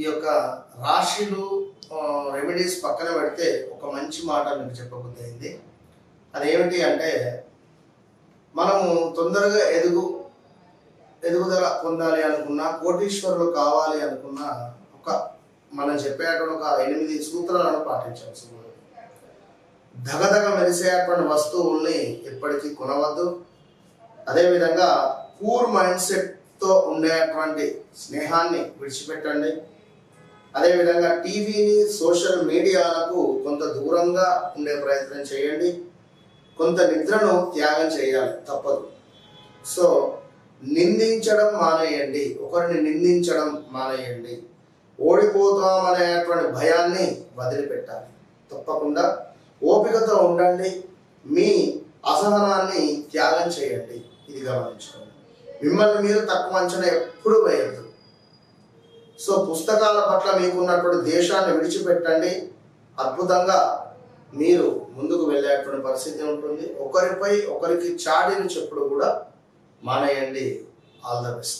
ఈ యొక్క రాశిలు రెమెడీస్ పక్కన పెడితే ఒక మంచి మాట మీకు చెప్పబుద్ధి అయింది. అదేమిటి అంటే మనము తొందరగా ఎదుగు ఎదుగుదల పొందాలి అనుకున్నా కోటీశ్వరులు కావాలి అనుకున్నా ఒక మనం చెప్పేటువంటి ఒక ఎనిమిది సూత్రాలను పాటించాల్సి ఉంది ధగధగ మెరిసేటువంటి వస్తువుల్ని ఎప్పటికీ కొనవద్దు. అదేవిధంగా పూర్ మైండ్ సెట్తో ఉండేటువంటి స్నేహాన్ని విడిచిపెట్టండి. అదేవిధంగా టీవీని సోషల్ మీడియాలకు కొంత దూరంగా ఉండే ప్రయత్నం చేయండి. కొంత నిద్రను త్యాగం చేయాలి తప్పదు. సో నిందించడం మానేయండి. ఒకరిని నిందించడం మానేయండి. ఓడిపోతామనేటువంటి భయాన్ని వదిలిపెట్టాలి. తప్పకుండా ఓపికతో ఉండండి. మీ అసహనాన్ని త్యాగం చేయండి. ఇది గమనించుకోండి. మిమ్మల్ని మీరు తక్కువ అంచనా ఎప్పుడు వేయద్దు. సో పుస్తకాల పట్ల మీకున్నటువంటి దేశాన్ని విడిచిపెట్టండి. అద్భుతంగా మీరు ముందుకు వెళ్ళేటువంటి పరిస్థితి ఉంటుంది. ఒకరిపై ఒకరికి చాడీలు చెప్పుడు కూడా మానేయండి. All the best.